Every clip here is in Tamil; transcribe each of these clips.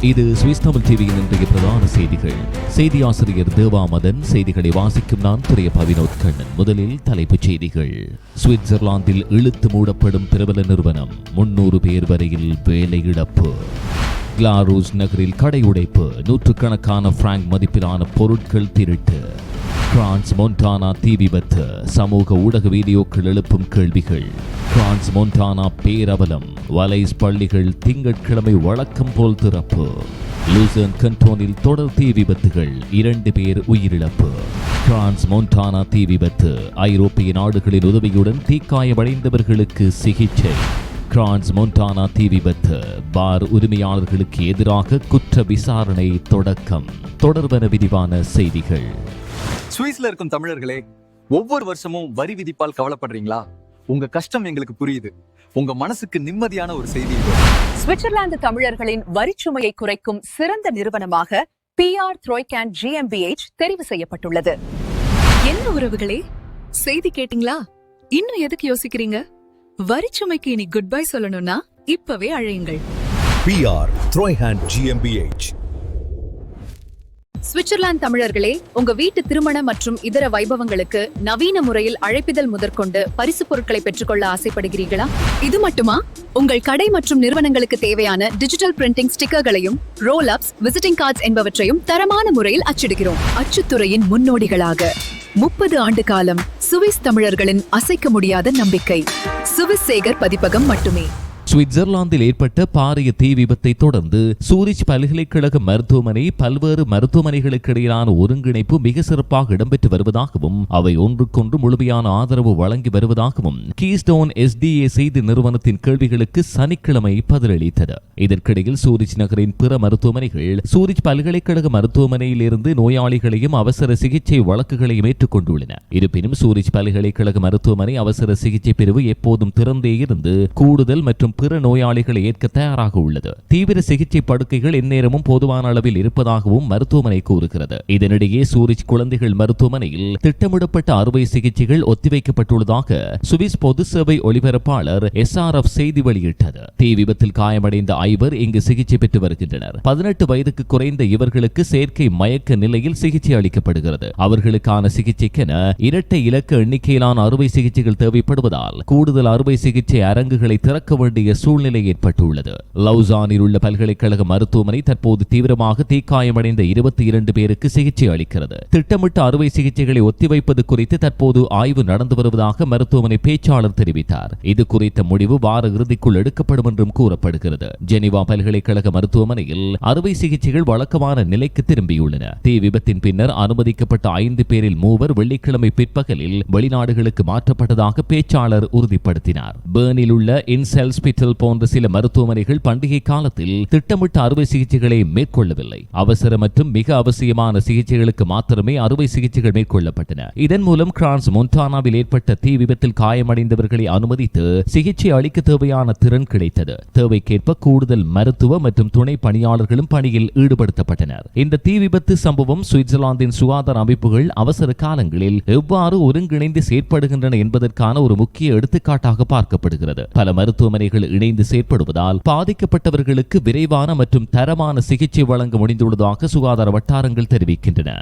இது சுவிஸ் தமிழ் டிவியின் இன்றைய பிரதான செய்திகள். செய்தி ஆசிரியர் தேவாமதன் செய்திகளை வாசிக்கும் நான் துறைய பவினோத் கண்ணன். முதலில் தலைப்புச் செய்திகள். சுவிட்சர்லாந்தில் இழுத்து மூடப்படும் பிரபல நிறுவனம் முன்னூறு பேர் வரையில் வேலை இழப்பு. கிளாரூஸ் நகரில் கடை உடைப்பு. நூற்றுக்கணக்கான பிராங்க் மதிப்பிலான பொருட்கள் திருட்டு. பிரான்ஸ் மொன்டானா தீ விபத்து. சமூக ஊடக வீடியோக்கள் எழுப்பும் கேள்விகள். France Montana பேரவலம். வலைஸ் பள்ளிகள் திங்கட்கிழமை வழக்கம் போல் திறப்பு. லூசன் கண்டோனில் தொடர் தீ விபத்துகள். இரண்டு பேர் உயிரிழப்பு. பிரான்ஸ் மொன்டானா தீ விபத்து. ஐரோப்பிய நாடுகளின் உதவியுடன் தீக்காயமடைந்தவர்களுக்கு சிகிச்சை. பிரான்ஸ் மொன்டானா தீ விபத்து பார் உரிமையாளர்களுக்கு எதிராக குற்ற விசாரணை தொடக்கம். தொடர்பன விரிவான செய்திகள். சுவிஸ்ல இருக்கும் தமிழர்களே ஒவ்வொரு வருஷமும் வரி விதிப்பால் கவலைப்படுறீங்களா? உங்க கஷ்டம் எங்களுக்கு புரியுது. உங்க மனசுக்கு நிம்மதியான ஒரு செய்தி. சுவிட்சர்லாந்து தமிழர்களின் வரிச்சுமையை குறைக்கும் சிறந்த நிறுவனமாக பிஆர் த்ரோய்கேன் ஜிஎம்பிஎச் தெரிவு செய்யப்பட்டுள்ளது. என்ன உறவுகளே? செய்தி கேட்டிங்களா? இன்னும் எதுக்கு யோசிக்கிறீங்க? வரிச்சுமைக்கு இனி குட் பை சொல்லணும்னா இப்பவே அழையுங்கள். பிஆர் த்ரோய்ஹேண்ட் ஜிஎம்பிஎச் சுவிட்சர்லாந்து தமிழர்களே உங்க வீட்டு திருமண மற்றும் இதர வைபவங்களுக்கு நவீன முறையில் அழைப்பிதழ் முதற்கொண்டு பரிசு பொருட்களை பெற்றுக்கொள்ள ஆசைப்படுகிறீர்களா? இது மட்டுமா? உங்கள் கடை மற்றும் நிறுவனங்களுக்கு தேவையான டிஜிட்டல் பிரிண்டிங் ஸ்டிக்கர்களையும் ரோல் அப்ஸ் விசிட்டிங் கார்ட்ஸ் என்பவற்றையும் தரமான முறையில் அச்சிடுகிறோம். அச்சுத்துறையின் முன்னோடிகளாக. முப்பது ஆண்டு காலம் சுவிஸ் தமிழர்களின் அசைக்க முடியாத நம்பிக்கை. சுவிஸ் சேகர் பதிப்பகம் மட்டுமே. சுவிட்சர்லாந்தில் ஏற்பட்ட பாரிய தீ விபத்தை தொடர்ந்து சூரிச் பல்கலைக்கழக மருத்துவமனை பல்வேறு மருத்துவமனைகளுக்கு இடையிலான ஒருங்கிணைப்பு மிக சிறப்பாக இடம்பெற்று வருவதாகவும் அவை ஒன்றுக்கொன்று முழுமையான ஆதரவு வழங்கி வருவதாகவும் கீஸ்டோன் எஸ்டிஏ செய்தி நிறுவனத்தின் கேள்விகளுக்கு சனிக்கிழமை பதிலளித்தது. இதற்கிடையில் சூரிச் நகரின் பிற மருத்துவமனைகள் சூரிச் பல்கலைக்கழக மருத்துவமனையில் இருந்து நோயாளிகளையும் அவசர சிகிச்சை வழக்குகளையும் ஏற்றுக்கொண்டுள்ளன. இருப்பினும் சூரிச் பல்கலைக்கழக மருத்துவமனை அவசர சிகிச்சை பிரிவு எப்போதும் திறந்தே இருந்து கூடுதல் மற்றும் பிற நோயாளிகளை ஏற்க தயாராக உள்ளது. தீவிர சிகிச்சை படுக்கைகள் எந்நேரமும் போதுமான அளவில் இருப்பதாகவும் மருத்துவமனை கூறுகிறது. இதனிடையே சூரிச் குழந்தைகள் மருத்துவமனையில் திட்டமிடப்பட்ட அறுவை சிகிச்சைகள் ஒத்திவைக்கப்பட்டுள்ளதாக சுவிஸ் பொது சேவை ஒளிபரப்பாளர் எஸ் செய்தி வெளியிட்டது. தீ விபத்தில் காயமடைந்த ஐவர் இங்கு சிகிச்சை பெற்று வருகின்றனர். பதினெட்டு வயதுக்கு குறைந்த இவர்களுக்கு செயற்கை மயக்க நிலையில் சிகிச்சை அளிக்கப்படுகிறது. அவர்களுக்கான சிகிச்சைக்கென இரட்டை இலக்க எண்ணிக்கையிலான அறுவை சிகிச்சைகள் தேவைப்படுவதால் கூடுதல் அறுவை சிகிச்சை அரங்குகளை திறக்க வேண்டிய சூழ்நிலை ஏற்பட்டுள்ளது. லவுசானில் உள்ள பல்கலைக்கழக மருத்துவமனை தற்போது தீவிரமாக தீக்காயமடைந்த இருபத்தி இரண்டு பேருக்கு சிகிச்சை அளிக்கிறது. திட்டமிட்ட அறுவை சிகிச்சைகளை ஒத்திவைப்பது குறித்து தற்போது ஆய்வு நடந்து வருவதாக மருத்துவமனை பேச்சாளர் தெரிவித்தார். இது குறித்த முடிவு வார இறுதிக்குள் எடுக்கப்படும் என்றும் கூறப்படுகிறது. ஜெனிவா பல்கலைக்கழக மருத்துவமனையில் அறுவை சிகிச்சைகள் வழக்கமான நிலைக்கு திரும்பியுள்ளன. தீ விபத்தின் பின்னர் அனுமதிக்கப்பட்ட ஐந்து பேரில் மூவர் வெள்ளிக்கிழமை பிற்பகலில் வெளிநாடுகளுக்கு மாற்றப்பட்டதாக பேச்சாளர் உறுதிப்படுத்தினார். பேர்னில் உள்ள இன்செல்ஸ்பிட்டல் போன்ற சில மருத்துவமனைகள் பண்டிகை காலத்தில் திட்டமிட்ட அறுவை சிகிச்சைகளை மேற்கொள்ளவில்லை. அவசர மற்றும் மிக அவசியமான சிகிச்சைகளுக்கு மாத்திரமே அறுவை சிகிச்சைகள் மேற்கொள்ளப்பட்டன. இதன் மூலம் கிரான்ஸ் மொன்டானாவில் ஏற்பட்ட தீ விபத்தில் காயமடைந்தவர்களை அனுமதித்து சிகிச்சை அளிக்க தேவையான திறன் கிடைத்தது. தேவைக்கேற்ப கூடுதல் மருத்துவ மற்றும் துணை பணியாளர்களும் பணியில் ஈடுபடுத்தப்பட்டனர். இந்த தீ விபத்து சம்பவம் சுவிட்சர்லாந்தின் சுகாதார அமைப்புகள் அவசர காலங்களில் எவ்வாறு ஒருங்கிணைந்து செயற்படுகின்றன என்பதற்கான ஒரு முக்கிய எடுத்துக்காட்டாக பார்க்கப்படுகிறது. பல மருத்துவமனைகள் இணைந்து செயற்படுவதால் பாதிக்கப்பட்டவர்களுக்கு விரைவான மற்றும் தரமான சிகிச்சை வழங்க முடிந்துள்ளதாக சுகாதார வட்டாரங்கள் தெரிவிக்கின்றன.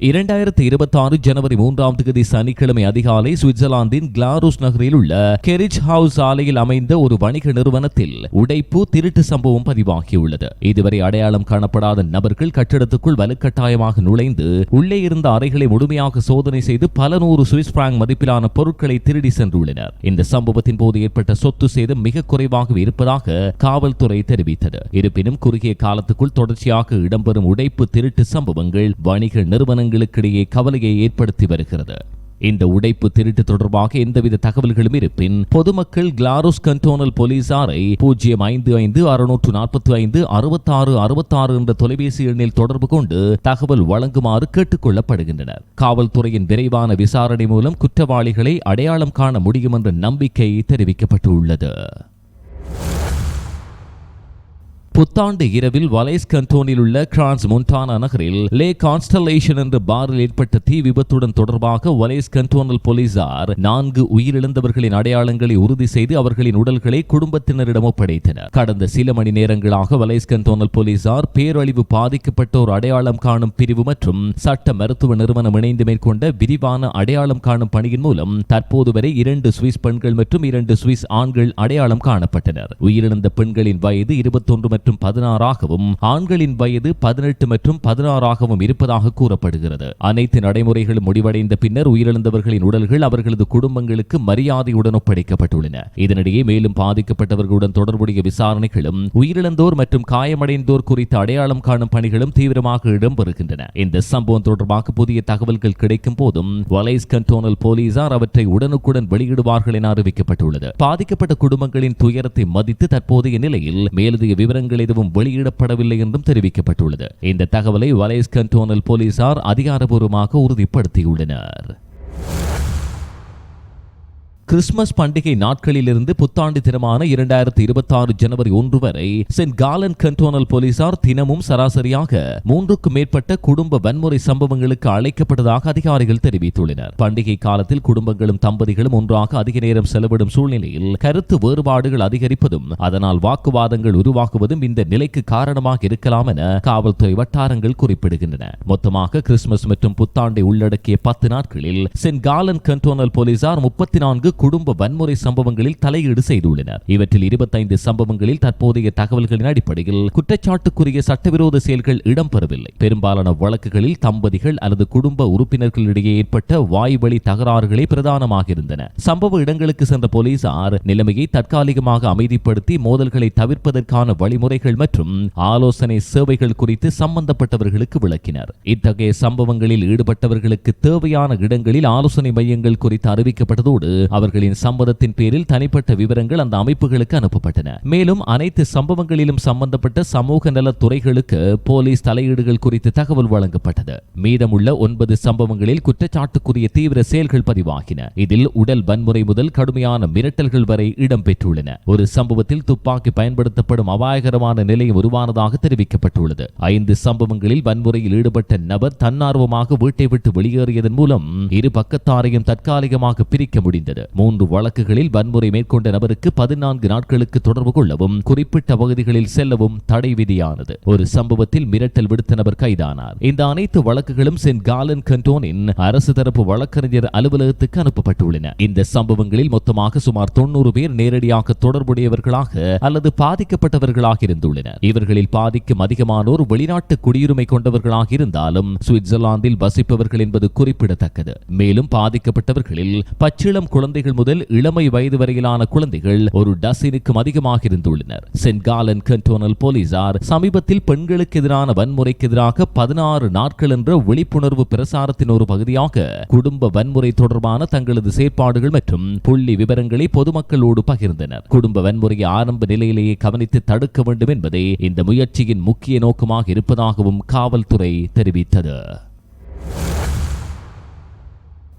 இரண்டாயிரத்தி இருபத்தி ஆறு ஜனவரி மூன்றாம் தேதி சனிக்கிழமை அதிகாலை சுவிட்சர்லாந்தின் கிளாரூஸ் நகரில் உள்ள கெரிச் ஹவுஸ் ஆலையில் அமைந்த ஒரு வணிக நிறுவனத்தில் உடைப்பு திருட்டு சம்பவம் பதிவாகியுள்ளது. இதுவரை அடையாளம் காணப்படாத நபர்கள் கட்டிடத்துக்குள் வலுக்கட்டாயமாக நுழைந்து உள்ளே இருந்த அறைகளை முழுமையாக சோதனை செய்து பல நூறு சுவிஸ் பிராங்க் மதிப்பிலான பொருட்களை திருடி சென்றுள்ளனர். இந்த சம்பவத்தின் போது ஏற்பட்ட சொத்து சேதம் மிக குறைவாக இருப்பதாக காவல்துறை தெரிவித்தது. இருப்பினும் குறுகிய காலத்துக்குள் தொடர்ச்சியாக இடம்பெறும் உடைப்பு திருட்டு சம்பவங்கள் வணிக நிறுவனங்களுக்கிடையே கவலையை ஏற்படுத்தி வருகிறது. இந்த உடைப்பு திருட்டு தொடர்பாக எந்தவித தகவல்களும் இருப்பின் பொதுமக்கள் கிளாரோஸ் கண்டோனல் போலீசாரை பூஜ்ஜியம் ஐந்து ஐந்து அறுநூற்று நாற்பத்தி ஐந்து அறுபத்தாறு அறுபத்தாறு என்ற தொலைபேசி எண்ணில் தொடர்பு கொண்டு தகவல் வழங்குமாறு கேட்டுக் கொள்ளப்படுகின்றனர் காவல்துறையின் விரைவான விசாரணை மூலம் குற்றவாளிகளை அடையாளம் காண முடியும் என்ற நம்பிக்கை தெரிவிக்கப்பட்டுள்ளது. புத்தாண்டு இரவில் வலைஸ் கண்டோனில் உள்ள கிரான்ஸ் மொன்டானா நகரில் லே கான்ஸ்டலேஷன் என்ற பாரில் ஏற்பட்ட தீ விபத்துடன் தொடர்பாக வலைஸ் கண்டோனல் போலீசார் நான்கு உயிரிழந்தவர்களின் அடையாளங்களை உறுதி செய்து அவர்களின் உடல்களை குடும்பத்தினரிடம் ஒப்படைத்தனர். கடந்த சில மணி நேரங்களாக வலைஸ் கண்டோனல் போலீசார் பேரழிவு பாதிக்கப்பட்டோர் அடையாளம் காணும் பிரிவு மற்றும் சட்ட மருத்துவ நிறுவனம் இணைந்து மேற்கொண்ட விரிவான அடையாளம் காணும் பணியின் மூலம் தற்போது வரை இரண்டு சுவிஸ் பெண்கள் மற்றும் இரண்டு சுவிஸ் ஆண்கள் அடையாளம் காணப்பட்டனர். உயிரிழந்த பெண்களின் வயது இருபத்தொன்று மற்றும் பதினாறாகவும் ஆண்களின் வயது பதினெட்டு மற்றும் பதினாறாகவும் இருப்பதாக கூறப்படுகிறது. அனைத்து நடைமுறைகள் முடிவடைந்த பின்னர் உயிரிழந்தவர்களின் உடல்கள் அவர்களது குடும்பங்களுக்கு மரியாதையுடன் ஒப்படைக்கப்பட்டுள்ளன. இதனிடையே மேலும் பாதிக்கப்பட்டவர்களுடன் தொடர்புடைய விசாரணைகளும் உயிரிழந்தோர் மற்றும் காயமடைந்தோர் குறித்த அடையாளம் காணும் பணிகளும் தீவிரமாக இடம்பெறுகின்றன. இந்த சம்பவம் தொடர்பாக புதிய தகவல்கள் கிடைக்கும் போதும் வலைஸ் கண்டோனல் போலீசார் அவற்றை உடனுக்குடன் வெளியிடுவார்கள் என அறிவிக்கப்பட்டுள்ளது. பாதிக்கப்பட்ட குடும்பங்களின் துயரத்தை மதித்து தற்போதைய நிலையில் மேலதிக விவரங்கள் எதுவும் வெளியிடப்படவில்லை என்றும் தெரிவிக்கப்பட்டுள்ளது. இந்த தகவலை வலேஸ் கண்டோனல் போலீசார் அதிகாரப்பூர்வமாக உறுதிப்படுத்தியுள்ளனர். கிறிஸ்துமஸ் பண்டிகை நாட்களிலிருந்து புத்தாண்டு தினமான இரண்டாயிரத்தி இருபத்தி ஆறு ஜனவரி ஒன்று வரை சென்ட் காலன் கண்டோனல் போலீசார் தினமும் சராசரியாக மூன்றுக்கும் மேற்பட்ட குடும்ப வன்முறை சம்பவங்களுக்கு அழைக்கப்பட்டதாக அதிகாரிகள் தெரிவித்துள்ளனர். பண்டிகை காலத்தில் குடும்பங்களும் தம்பதிகளும் ஒன்றாக அதிக நேரம் செலவிடும் சூழ்நிலையில் கருத்து வேறுபாடுகள் அதிகரிப்பதும் அதனால் வாக்குவாதங்கள் உருவாகுவதும் இந்த நிலைக்கு காரணமாக இருக்கலாம் என காவல்துறை வட்டாரங்கள் குறிப்பிடுகின்றன. மொத்தமாக கிறிஸ்துமஸ் மற்றும் புத்தாண்டை உள்ளடக்கிய பத்து நாட்களில் சென்ட் காலன் கண்டோனல் போலீசார் முப்பத்தி நான்கு குடும்ப வன்முறை சம்பவங்களில் தலையீடு செய்துள்ளனர். இவற்றில் இருபத்தைந்து சம்பவங்களில் தற்போதைய தகவல்களின் அடிப்படையில் குற்றச்சாட்டுக்குரிய சட்டவிரோத செயல்கள் இடம்பெறவில்லை. பெரும்பாலான வழக்குகளில் தம்பதிகள் அல்லது குடும்ப உறுப்பினர்களிடையே ஏற்பட்ட வாய்வழி தகராறுகளே பிரதானமாக இருந்தன. சம்பவ இடங்களுக்கு சென்ற போலீசார் நிலைமையை தற்காலிகமாக அமைதிப்படுத்தி மோதல்களை தவிர்ப்பதற்கான வழிமுறைகள் மற்றும் ஆலோசனை சேவைகள் குறித்து சம்பந்தப்பட்டவர்களுக்கு விளக்கினர். இத்தகைய சம்பவங்களில் ஈடுபட்டவர்களுக்கு தேவையான இடங்களில் ஆலோசனை மையங்கள் குறித்து அறிவிக்கப்பட்டதோடு அவர்களின் சம்மதத்தின் பேரில் தனிப்பட்ட விவரங்கள் அந்த அமைப்புகளுக்கு அனுப்பப்பட்டன. மேலும் அனைத்து சம்பவங்களிலும் சம்பந்தப்பட்ட சமூக நலத் துறைகளுக்கு போலீஸ் தலையீடுகள் குறித்து தகவல் வழங்கப்பட்டது. மீதமுள்ள ஒன்பது சம்பவங்களில் குற்றச்சாட்டுக்குரிய தீவிர செயல்கள் பதிவாகின. இதில் உடல் வன்முறை முதல் கடுமையான மிரட்டல்கள் வரை இடம்பெற்றுள்ளன. ஒரு சம்பவத்தில் துப்பாக்கி பயன்படுத்தப்படும் அபாயகரமான நிலையம் உருவானதாக தெரிவிக்கப்பட்டுள்ளது. ஐந்து சம்பவங்களில் வன்முறையில் ஈடுபட்ட நபர் தன்னார்வமாக வீட்டை விட்டு வெளியேறியதன் மூலம் இரு பக்கத்தாரையும் தற்காலிகமாக பிரிக்க முடிந்தது. மூன்று வழக்குகளில் வன்முறை மேற்கொண்ட நபருக்கு பதினான்கு நாட்களுக்கு தொடர்பு கொள்ளவும் குறிப்பிட்ட பகுதிகளில் செல்லவும் தடை விதியானது. ஒரு சம்பவத்தில் மிரட்டல் விடுத்த நபர் கைதானார். இந்த அனைத்து வழக்குகளும் சென்ட் காலன் கண்டோனின் அரசு தரப்பு வழக்கறிஞர் அலுவலகத்துக்கு அனுப்பப்பட்டுள்ளன. இந்த சம்பவங்களில் மொத்தமாக சுமார் தொண்ணூறு பேர் நேரடியாக தொடர்புடையவர்களாக அல்லது பாதிக்கப்பட்டவர்களாக இருந்துள்ளனர். இவர்களில் பாதிக்கும் அதிகமானோர் வெளிநாட்டு குடியுரிமை கொண்டவர்களாக இருந்தாலும் சுவிட்சர்லாந்தில் வசிப்பவர்கள் என்பது குறிப்பிடத்தக்கது. மேலும் பாதிக்கப்பட்டவர்களில் பச்சிளம் குழந்தைகள் முதல் இளமை வயது வரையிலான குழந்தைகள் ஒரு டசினுக்கும் அதிகமாக இருந்துள்ளனர். சென்ட் காலன் கண்டோனல் போலீசார் சமீபத்தில் பெண்களுக்கு எதிரான வன்முறைக்கு எதிராக பதினாறு நாட்கள் என்ற விழிப்புணர்வு பிரசாரத்தின் ஒரு பகுதியாக குடும்ப வன்முறை தொடர்பான தங்களது செயற்பாடுகள் மற்றும் புள்ளி விவரங்களை பொதுமக்களோடு பகிர்ந்தனர். குடும்ப வன்முறையை ஆரம்ப நிலையிலேயே கவனித்து தடுக்க வேண்டும் என்பதே இந்த முயற்சியின் முக்கிய நோக்கமாக இருப்பதாகவும் காவல்துறை தெரிவித்தது.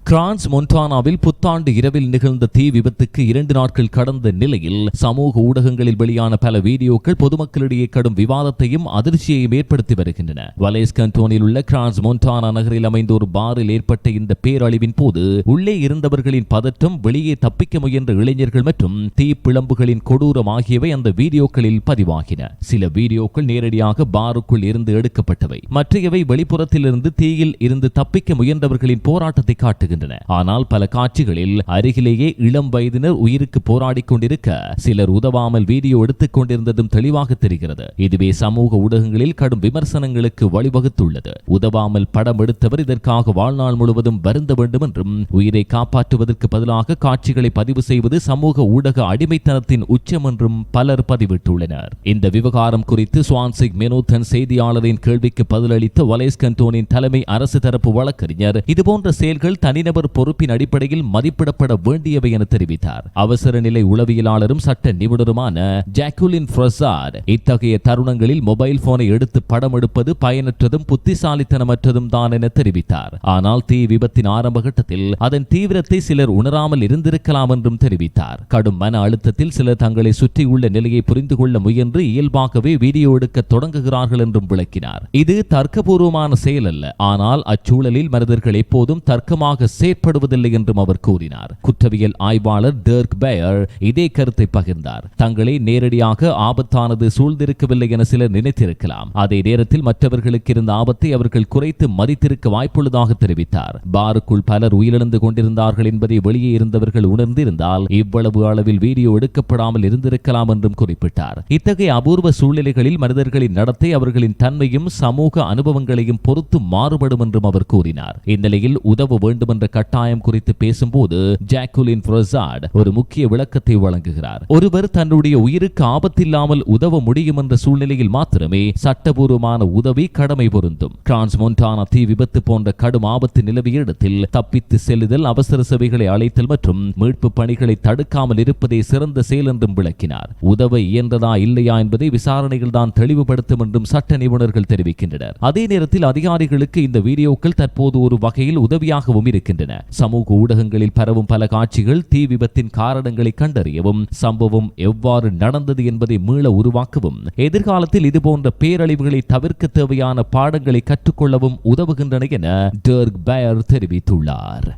கிரான்ஸ் மொன்டானாவில் புத்தாண்டு இரவில் நிகழ்ந்த தீ விபத்துக்கு இரண்டு நாட்கள் கடந்த நிலையில் சமூக ஊடகங்களில் வெளியான பல வீடியோக்கள் பொதுமக்களிடையே கடும் விவாதத்தையும் அதிர்ச்சியையும் ஏற்படுத்தி வருகின்றன. வலேஸ் கண்டோனில் உள்ள கிரான்ஸ் மொன்டானா நகரில் அமைந்த ஒரு பாரில் ஏற்பட்ட இந்த பேரழிவின் போது உள்ளே இருந்தவர்களின் பதற்றம் வெளியே தப்பிக்க முயன்ற இளைஞர்கள் மற்றும் தீ பிளம்புகளின் கொடூரம் ஆகியவை அந்த வீடியோக்களில் பதிவாகின. சில வீடியோக்கள் நேரடியாக பாருக்குள் இருந்து எடுக்கப்பட்டவை. மற்றையவை வெளிப்புறத்திலிருந்து தீயில் இருந்து தப்பிக்க முயன்றவர்களின் போராட்டத்தை வருகின்றன ஆனால் பல காட்சிகளில் அருகிலேயே இளம் வயதினர் உயிருக்கு போராடிக் கொண்டிருக்க சிலர் உதவாமல் வீடியோ எடுத்துக் கொண்டிருந்ததும் தெளிவாக தெரிகிறது. இதுவே சமூக ஊடகங்களில் கடும் விமர்சனங்களுக்கு வழிவகுத்துள்ளது. உதவாமல் படம் எடுத்தவர் இதற்காக வாழ்நாள் முழுவதும் வருந்த வேண்டும் என்றும் உயிரை காப்பாற்றுவதற்கு பதிலாக காட்சிகளை பதிவு செய்வது சமூக ஊடக அடிமைத்தனத்தின் உச்சம் என்றும் பலர் பதிவிட்டுள்ளனர். இந்த விவகாரம் குறித்து சுவான்சிக் மெனோதன் செய்தியாளரின் கேள்விக்கு பதிலளித்த வலேஸ் கண்டோனின் தலைமை அரசு தரப்பு வழக்கறிஞர் இதுபோன்ற செயல்கள் தனி தனிநபர் பொறுப்பின் அடிப்படையில் மதிப்பிடப்பட வேண்டியவை என தெரிவித்தார். அவசர நிலை உளவியலாளரும் சட்ட நிபுணருமான ஜாக்குலின் ஃப்ரசாட் இத்தகைய தருணங்களில் மொபைல் போனை எடுத்து படம் எடுப்பது பயனற்றதும் புத்திசாலித்தனமற்றதும் தான் என தெரிவித்தார். ஆனால் தீ விபத்தின் ஆரம்ப கட்டத்தில் அதன் தீவிரத்தை சிலர் உணராமல் இருந்திருக்கலாம் என்றும் தெரிவித்தார். கடும் மன அழுத்தத்தில் சிலர் தங்களை சுற்றியுள்ள நிலையை புரிந்து கொள்ள முயன்று இயல்பாகவே வீடியோ எடுக்க தொடங்குகிறார்கள் என்றும் விளக்கினார். இது தர்க்கபூர்வமான செயல் அல்ல. ஆனால் அச்சூழலில் மனிதர்கள் எப்போதும் தர்க்கமாக செயற்படுவதில்லை என்றும் அவர் கூறினார். குற்றவியல் ஆய்வாளர் டர்க் பெயர் இதே கருத்தை பகிர்ந்தார். தங்களை நேரடியாக ஆபத்தானது சூழ்ந்திருக்கவில்லை என சிலர் நினைத்திருக்கலாம். அதே நேரத்தில் மற்றவர்களுக்கு இருந்த ஆபத்தை அவர்கள் குறைத்து மதித்திருக்க வாய்ப்புள்ளதாக தெரிவித்தார். பாருக்குள் பலர் உயிரிழந்து கொண்டிருந்தார்கள் என்பதை வெளியே இருந்தவர்கள் உணர்ந்திருந்தால் இவ்வளவு அளவில் வீடியோ எடுக்கப்படாமல் இருந்திருக்கலாம் என்றும் குறிப்பிட்டார். இத்தகைய அபூர்வ சூழ்நிலைகளில் மனிதர்களின் நடத்தை அவர்களின் தன்மையும் சமூக அனுபவங்களையும் பொறுத்து மாறுபடும் என்றும் அவர் கூறினார். இந்நிலையில் உதவ வேண்டும் என்ற கட்டாயம் குறித்து பேசும்போது ஜாக்குலின் ஃப்ரொசாட் ஒரு முக்கிய விளக்கத்தை வழங்குகிறார். ஒருவர் தன்னுடைய உயிருக்கு ஆபத்தில்லாமல் உதவ முடியும் என்ற சூழ்நிலையில் மாத்திரமே சட்டபூர்வமான உதவி கடமை பொருந்தும். டிரான்ஸ் மொன்டானா தீ விபத்து போன்ற கடும் ஆபத்து நிலவிய இடத்தில் தப்பித்து செல்லுதல் அவசர சேவைகளை அழைத்தல் மற்றும் மீட்பு பணிகளை தடுக்காமல் இருப்பதே சிறந்த செயல் என்றும் விளக்கினார். உதவ இயன்றதா இல்லையா என்பதை விசாரணைகள் தான் தெளிவுபடுத்தும் என்றும் சட்ட நிபுணர்கள் தெரிவிக்கின்றனர். அதே நேரத்தில் அதிகாரிகளுக்கு இந்த வீடியோக்கள் தற்போது ஒரு வகையில் உதவியாகவும் இருக்கின்றன. சமூக ஊடகங்களில் பரவும் பல காட்சிகள் தீ விபத்தின் காரணங்களை கண்டறியவும் சம்பவம் எவ்வாறு நடந்தது என்பதை மீள உருவாக்கவும் எதிர்காலத்தில் இதுபோன்ற பேரழிவுகளை தவிர்க்க தேவையான பாடங்களை கற்றுக்கொள்ளவும் உதவுகின்றன என டர்க் பயர் தெரிவித்துள்ளார்.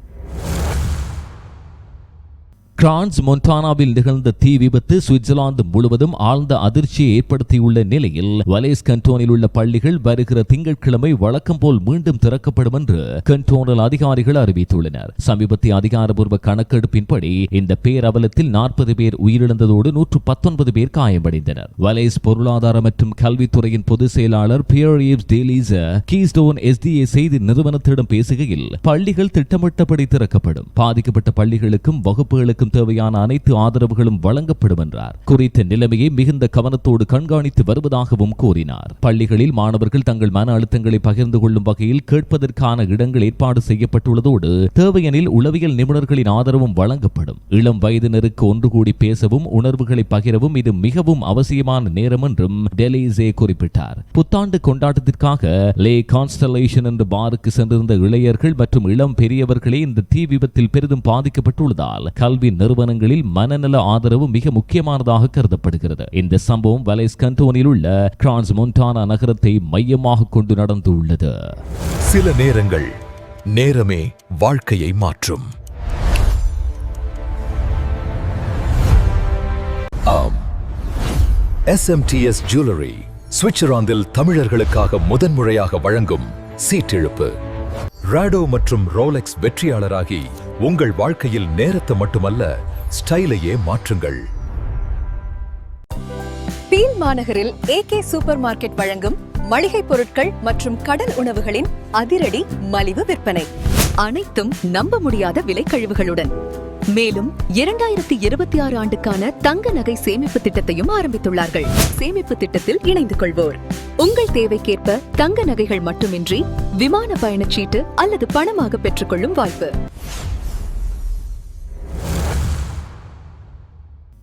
பிரான்ஸ் மொன்டானாவில் நிகழ்ந்த தீ விபத்து சுவிட்சர்லாந்து முழுவதும் ஆழ்ந்த அதிர்ச்சியை ஏற்படுத்தியுள்ள நிலையில் வலேஸ் கண்டோனில் உள்ள பள்ளிகள் வருகிற திங்கட்கிழமை வழக்கம் போல் மீண்டும் திறக்கப்படும் என்று கண்டோனல் அதிகாரிகள் அறிவித்துள்ளனர். சமீபத்திய அதிகாரபூர்வ கணக்கெடுப்பின்படி இந்த பேரவலத்தில் நாற்பது பேர் உயிரிழந்ததோடு நூற்று பத்தொன்பது பேர் காயமடைந்தனர். வலேஸ் பொருளாதார மற்றும் கல்வித்துறையின் பொதுச் செயலாளர் பியர் ஈவ்ஸ் கீஸ்டோன் எஸ்டிஏ செய்தி நிறுவனத்திடம் பேசுகையில் பள்ளிகள் திட்டமிட்டபடி திறக்கப்படும். பாதிக்கப்பட்ட பள்ளிகளுக்கும் வகுப்புகளுக்கும் தேவையான அனைத்து ஆதரவுகளும் வழங்கப்படும் என்றார். குறித்த நிலைமையை மிகுந்த கவனத்தோடு கண்காணித்து வருவதாகவும் கூறினார். பள்ளிகளில் மாணவர்கள் தங்கள் மன அழுத்தங்களை பகிர்ந்து கொள்ளும் வகையில் கேட்பதற்கான இடங்கள் ஏற்பாடு செய்யப்பட்டுள்ளதோடு தேவையெனில் உளவியல் நிபுணர்களின் ஆதரவும் வழங்கப்படும். இளம் வயதினருக்கு ஒன்று கூடி பேசவும் உணர்வுகளை பகிரவும் இது மிகவும் அவசியமான நேரம் என்றும் டெலிசே குறிப்பிட்டார். புத்தாண்டு கொண்டாட்டத்திற்காக லே கான்ஸ்டலேஷன் என்ற பாருக்கு சென்றிருந்த இளையர்கள் மற்றும் இளம் பெரியவர்களே இந்த தீ விபத்தில் பெரிதும் பாதிக்கப்பட்டுள்ளதால் கல்வி நிறுவனங்களில் மனநல ஆதரவு மிக முக்கியமானதாக கருதப்படுகிறது. இந்த சம்பவம் வலைஸ் கண்டோனில் உள்ள கிரான்ஸ் மொன்டானா நகரத்தை மையமாக கொண்டு நடந்துள்ளது. சில நேரங்கள் நேரமே வாழ்க்கையை மாற்றும். ஆம். எஸ்எம்டிஎஸ் ஜுவல்லரி சுவிட்சர்லாந்தில் தமிழர்களுக்காக முதன்முறையாக வழங்கும் சீட்டிழுப்பு. ராடோ மற்றும் ரோலெக்ஸ் வெற்றியாளராகி உங்கள் வாழ்க்கையில் நேரத்தை மட்டுமல்ல ஸ்டைலையே மாற்றுங்கள். பீல் மாநகரில் ஏகே சூப்பர் மார்க்கெட் வழங்கும் மளிகை பொருட்கள் மற்றும் கடல் உணவுகளின் அதிரடி மலிவு விற்பனை. அனைத்தும் நம்ப முடியாத விலை கழிவுகளுடன். மேலும் இரண்டாயிரத்தி இருபத்தி ஆறு ஆண்டுக்கான தங்க நகை சேமிப்பு திட்டத்தையும் ஆரம்பித்துள்ளார்கள். சேமிப்பு திட்டத்தில் இணைந்து கொள்வோர். உங்கள் தேவைக்கேற்ப தங்க நகைகள் மட்டுமின்றி விமான பயணச்சீட்டு அல்லது பணமாக பெற்றுக்கொள்ளும் வாய்ப்பு.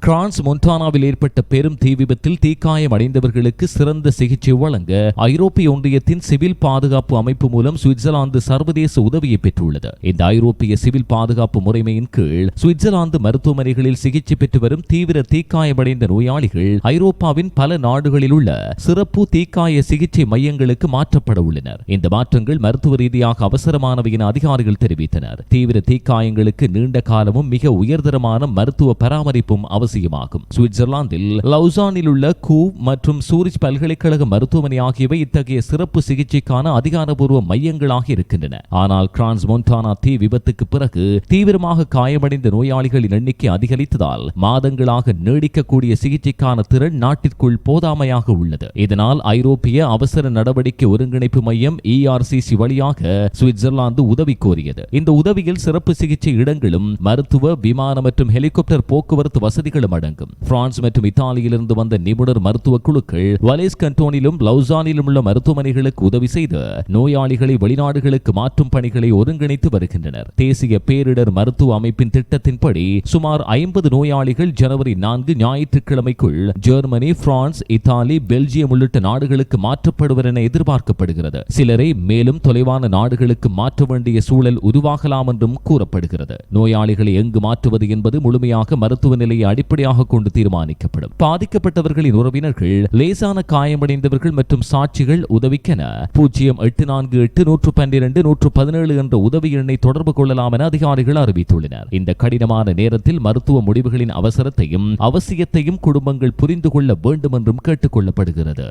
பிரான்ஸ் மொன்டானாவில் ஏற்பட்ட பெரும் தீ விபத்தில் தீக்காயம் அடைந்தவர்களுக்கு சிறந்த சிகிச்சை வழங்க ஐரோப்பிய ஒன்றியத்தின் சிவில் பாதுகாப்பு அமைப்பு மூலம் சுவிட்சர்லாந்து சர்வதேச உதவியை பெற்றுள்ளது. இந்த ஐரோப்பிய சிவில் பாதுகாப்பு முறைமையின் கீழ் சுவிட்சர்லாந்து மருத்துவமனைகளில் சிகிச்சை பெற்று வரும் தீவிர தீக்காயமடைந்த நோயாளிகள் ஐரோப்பாவின் பல நாடுகளில் உள்ள சிறப்பு தீக்காய சிகிச்சை மையங்களுக்கு மாற்றப்பட உள்ளனர். இந்த மாற்றங்கள் மருத்துவ ரீதியாக அவசரமானவை என அதிகாரிகள் தெரிவித்தனர். தீவிர தீக்காயங்களுக்கு நீண்ட காலமும் மிக உயர்தரமான மருத்துவ பராமரிப்பும் அவசியமாகும் சுவிட்சர்லாந்தில் லவுசானில் உள்ள கூ மற்றும் சூரிச் பல்கலைக்கழக மருத்துவமனை ஆகியவை இத்தகைய சிறப்பு சிகிச்சைக்கான அதிகாரப்பூர்வ மையங்களாக இருக்கின்றன. ஆனால் கிரான்ஸ் மொன்டானா தீ விபத்துக்கு பிறகு தீவிரமாக காயமடைந்த நோயாளிகளின் எண்ணிக்கை அதிகரித்ததால் மாதங்களாக நீடிக்கக்கூடிய சிகிச்சைக்கான திறன் நாட்டிற்குள் போதாமையாக உள்ளது. இதனால் ஐரோப்பிய அவசர நடவடிக்கை ஒருங்கிணைப்பு மையம் இஆர்சிசி வழியாக சுவிட்சர்லாந்து உதவி கோரியது. இந்த உதவியில் சிறப்பு சிகிச்சை இடங்களும் மருத்துவ விமான மற்றும் ஹெலிகாப்டர் போக்குவரத்து வசதிகள் நிபுணர்களும் அடங்கும். பிரான்ஸ் மற்றும் இத்தாலியிலிருந்து வந்த நிபுணர் மருத்துவ குழுக்கள் வலேஸ் கண்டோனிலும் லவுசானிலும் உள்ள மருத்துவமனைகளுக்கு உதவி செய்து நோயாளிகளை வெளிநாடுகளுக்கு மாற்றும் பணிகளை ஒருங்கிணைத்து வருகின்றனர். தேசிய பேரிடர் மருத்துவ அமைப்பின் திட்டத்தின்படி சுமார் ஐம்பது நோயாளிகள் ஜனவரி நான்கு ஞாயிற்றுக்கிழமைக்குள் ஜெர்மனி பிரான்ஸ் இத்தாலி பெல்ஜியம் உள்ளிட்ட நாடுகளுக்கு மாற்றப்படுவர் என எதிர்பார்க்கப்படுகிறது. சிலரை மேலும் தொலைவான நாடுகளுக்கு மாற்ற வேண்டிய சூழல் உருவாகலாம் என்றும் கூறப்படுகிறது. நோயாளிகளை எங்கு மாற்றுவது என்பது முழுமையாக மருத்துவ நிலையை அடிப்படையாக கொண்டு தீர்மானிக்கப்படும். பாதிக்கப்பட்டவர்களின் உறவினர்கள் லேசான காயமடைந்தவர்கள் மற்றும் சாட்சிகள் உதவிக்கென பூஜ்ஜியம் எட்டு நான்கு எட்டு நூற்று பன்னிரண்டு நூற்று பதினேழு என்ற உதவி எண்ணை தொடர்பு கொள்ளலாம் என அதிகாரிகள் அறிவித்துள்ளனர். இந்த கடினமான நேரத்தில் மருத்துவ முடிவுகளின் அவசரத்தையும் அவசியத்தையும் குடும்பங்கள் புரிந்து கொள்ள வேண்டும் என்றும் கேட்டுக் கொள்ளப்படுகிறது.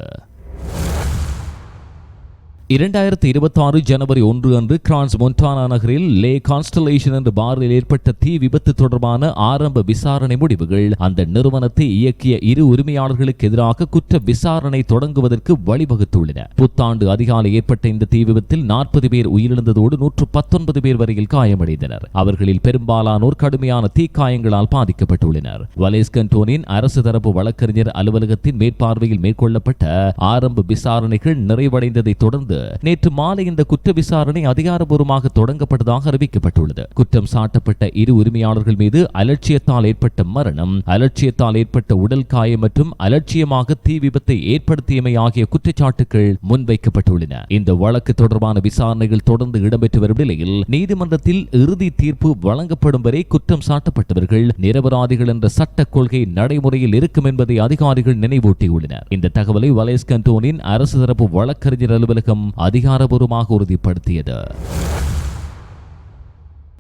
இரண்டாயிரத்தி இருபத்தி ஆறு ஜனவரி ஒன்று அன்று கிரான்ஸ் மொன்டானா நகரில் லே கான்ஸ்டலேஷன் என்ற பாரில் ஏற்பட்ட தீ விபத்து தொடர்பான ஆரம்ப விசாரணை முடிவுகள். அந்த நிறுவனத்தை இயக்கிய இரு உரிமையாளர்களுக்கு எதிராக குற்ற விசாரணை தொடங்குவதற்கு வழிவகுத்துள்ளன. புத்தாண்டு அதிகாலை ஏற்பட்ட இந்த தீ விபத்தில் நாற்பது பேர் உயிரிழந்ததோடு நூற்று பத்தொன்பது பேர் வரையில் காயமடைந்தனர். அவர்களில் பெரும்பாலானோர் கடுமையான தீக்காயங்களால் பாதிக்கப்பட்டுள்ளனர். வலேஸ் கண்டோனின் அரசு தரப்பு வழக்கறிஞர் அலுவலகத்தின் மேற்பார்வையில் மேற்கொள்ளப்பட்ட ஆரம்ப விசாரணைகள் நிறைவடைந்ததை தொடர்ந்து நேற்று மாலை இந்த குற்ற விசாரணை அதிகாரபூர்வமாக தொடங்கப்பட்டதாக அறிவிக்கப்பட்டுள்ளது. குற்றம் சாட்டப்பட்ட இரு உரிமையாளர்கள் மீது அலட்சியத்தால் ஏற்பட்ட மரணம் அலட்சியத்தால் ஏற்பட்ட உடல் காயம் மற்றும் அலட்சியமாக தீ விபத்தை ஏற்படுத்தியமை ஆகிய குற்றச்சாட்டுகள் முன்வைக்கப்பட்டுள்ளன. இந்த வழக்கு தொடர்பான விசாரணைகள் தொடர்ந்து இடம்பெற்று வரும் நிலையில் நீதிமன்றத்தில் இறுதி தீர்ப்பு வழங்கப்படும் வரை குற்றம் சாட்டப்பட்டவர்கள் நிரபராதிகள் என்ற சட்ட கொள்கை நடைமுறையில் இருக்கும் என்பதை அதிகாரிகள் நினைவூட்டியுள்ளனர். இந்த தகவலை வலேஸ் கண்டோனின் அரசு தரப்பு வழக்கறிஞர் அலுவலகம் அதிகாரபூர்வமாக உறுதிப்படுத்தியது.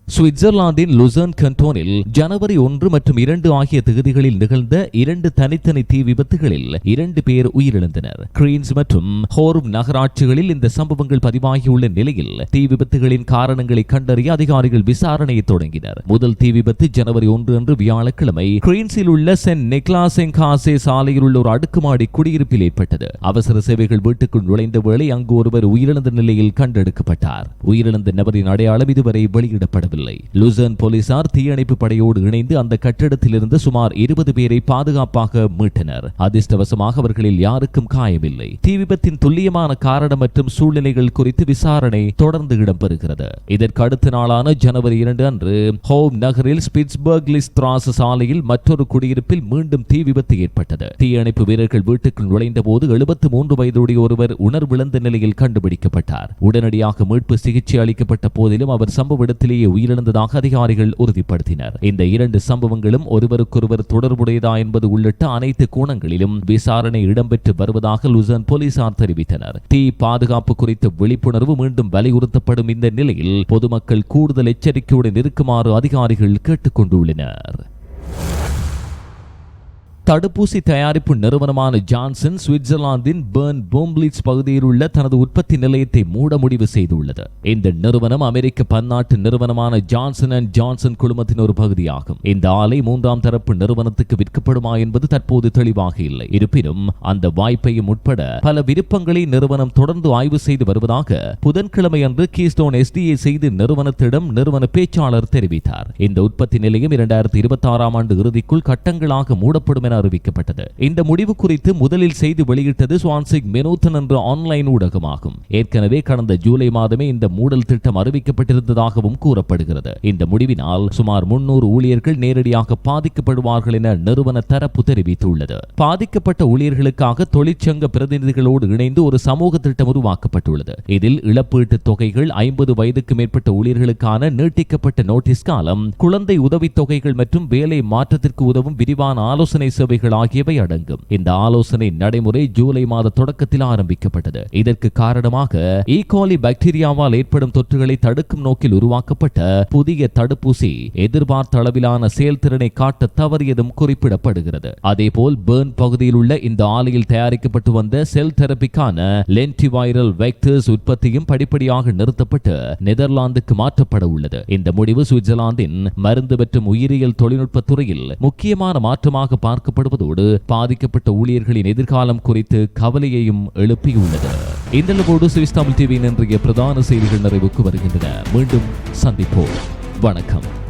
சுவிட்சர்லாந்தின் லுசர்ன் கண்டோனில் ஜனவரி ஒன்று மற்றும் இரண்டு ஆகிய தொகுதிகளில் நிகழ்ந்த இரண்டு தனித்தனி தீ விபத்துகளில் இரண்டு பேர் உயிரிழந்தனர். கிரீன்ஸ் மற்றும் ஹோரும் நகராட்சிகளில் இந்த சம்பவங்கள் பதிவாகியுள்ள நிலையில் தீ விபத்துகளின் காரணங்களை கண்டறிய அதிகாரிகள் விசாரணையை தொடங்கினர். முதல் தீ விபத்து ஜனவரி ஒன்று அன்று வியாழக்கிழமை கிரீன்ஸில் உள்ள சென்ட் நிக்லாசெங்காசே சாலையில் உள்ள ஒரு அடுக்குமாடி குடியிருப்பில் ஏற்பட்டது. அவசர சேவைகள் வீட்டுக்குள் நுழைந்த வேளை அங்கு ஒருவர் உயிரிழந்த நிலையில் கண்டெடுக்கப்பட்டார். உயிரிழந்த நபரின் அடையாளம் இதுவரை வெளியிடப்படவில்லை. முடியவில்லை லுசர்ன் போலீசார் தீயணைப்பு படையோடு இணைந்து அந்த கட்டிடத்தில் இருந்து சுமார் இருபது பேரை பாதுகாப்பாக மீட்டனர். அதிர்ஷ்டவசமாக அவர்களில் யாருக்கும் காயமில்லை. தீ விபத்தின் துல்லியமான காரணம் மற்றும் சூழ்நிலைகள் குறித்து விசாரணை தொடர்ந்து இடம்பெறுகிறது. இதற்கு அடுத்த நாளான ஜனவரி இரண்டு அன்று ஹோம் நகரில் ஸ்பிட்ஸ்பர்க் லிஸ்திராஸ் சாலையில் மற்றொரு குடியிருப்பில் மீண்டும் தீ விபத்து ஏற்பட்டது. தீயணைப்பு வீரர்கள் வீட்டுக்குள் நுழைந்த போது எழுபத்து மூன்று வயதுடைய ஒருவர் உணர்விழந்த நிலையில் கண்டுபிடிக்கப்பட்டார். உடனடியாக மீட்பு சிகிச்சை அளிக்கப்பட்ட போதிலும் அவர் சம்பவ இடத்திலேயே உயிர் உயிரிழந்ததாக அதிகாரிகள் உறுதிப்படுத்தினர். இந்த இரண்டு சம்பவங்களும் ஒருவருக்கொருவர் தொடர்புடையதா என்பது உள்ளிட்ட அனைத்து கோணங்களிலும் விசாரணை இடம்பெற்று வருவதாக லுசன் போலீசார் தெரிவித்தனர். தீ பாதுகாப்பு குறித்த விழிப்புணர்வு மீண்டும் வலியுறுத்தப்படும் இந்த நிலையில் பொதுமக்கள் கூடுதல் எச்சரிக்கையுடன் இருக்குமாறு அதிகாரிகள் கேட்டுக் கொண்டுள்ளனர் தடுப்பூசி தயாரிப்பு நிறுவனமான ஜான்சன் சுவிட்சர்லாந்தின் பேர்ன் போம்ப்ளிட்ஸ் பகுதியில் உள்ள தனது உற்பத்தி நிலையத்தை மூட முடிவு செய்துள்ளது. இந்த நிறுவனம் அமெரிக்க பன்னாட்டு நிறுவனமான ஜான்சன் அண்ட் ஜான்சன் குழுமத்தின் ஒரு பகுதியாகும். இந்த ஆலை மூன்றாம் தரப்பு நிறுவனத்துக்கு விற்கப்படுமா என்பது தற்போது தெளிவாக இல்லை. இருப்பினும் அந்த வாய்ப்பையும் உட்பட பல விருப்பங்களை நிறுவனம் தொடர்ந்து ஆய்வு செய்து வருவதாக புதன்கிழமை அன்று கீஸ்டோன் எஸ்டிஏ செய்து நிறுவனத்திடம் நிறுவன பேச்சாளர் தெரிவித்தார். இந்த உற்பத்தி நிலையம் இரண்டாயிரத்தி இருபத்தி ஆறாம் ஆண்டு இறுதிக்குள் கட்டங்களாக மூடப்படும் என என அறிவிக்கப்பட்டது. இந்த முடிவு குறித்து முதலில் செய்தி வெளியிட்டது சுவான்சிக் மெனூத்தன் என்ற ஆன்லைன் ஊடகமாகும். ஏற்கனவே கடந்த ஜூலை மாதமே இந்த மூடல் திட்டம் அறிவிக்கப்பட்டிருந்ததாகவும் கூறப்படுகிறது. இந்த முடிவினால் சுமார் முன்னூறு ஊழியர்கள் நேரடியாக பாதிக்கப்படுவார்கள் என நிறுவன தரப்பு தெரிவித்துள்ளது. பாதிக்கப்பட்ட ஊழியர்களுக்காக தொழிற்சங்க பிரதிநிதிகளோடு இணைந்து ஒரு சமூக திட்டம் உருவாக்கப்பட்டுள்ளது. இதில் இழப்பீட்டு தொகைகள் ஐம்பது வயதுக்கு மேற்பட்ட ஊழியர்களுக்கான நீட்டிக்கப்பட்ட நோட்டீஸ் காலம் குழந்தை உதவித் தொகைகள் மற்றும் வேலை மாற்றத்திற்கு உதவும் விரிவான ஆலோசனை சபைகள் ஆகியவை அடங்கும். இந்த ஆலோசனை நடைமுறை ஜூலை மாத தொடக்கத்தில் ஆரம்பிக்கப்பட்டது. இதற்கு காரணமாக e. ஈகோலி பாக்டீரியாவால் ஏற்படும் தொற்றுகளை தடுக்கும் நோக்கில் உருவாக்கப்பட்ட புதிய தடுப்பூசி எதிர்பார்த்த அளவிலான செயல்திறனை காட்ட தவறியதும் குறிப்பிடப்படுகிறது. அதேபோல் பேர்ன் பகுதியில் உள்ள இந்த ஆலையில் தயாரிக்கப்பட்டு வந்த செல் தெரபிக்கான லென்டிவைரல் வெக்டர்ஸ் உற்பத்தியும் படிப்படியாக நிறுத்தப்பட்டு நெதர்லாந்துக்கு மாற்றப்பட உள்ளது. இந்த முடிவு சுவிட்சர்லாந்தின் மருந்து மற்றும் உயிரியல் தொழில்நுட்ப துறையில் முக்கியமான மாற்றமாக பார்க்க பார்க்கப்படுவதோடு பாதிக்கப்பட்ட ஊழியர்களின் எதிர்காலம் குறித்து கவலையையும் எழுப்பியுள்ளது. இந்த அளவோடு சுவிஸ் தமிழ் டிவியின் இன்றைய பிரதான செய்திகள் நிறைவுக்கு வருகின்றன. மீண்டும் சந்திப்போம். வணக்கம்.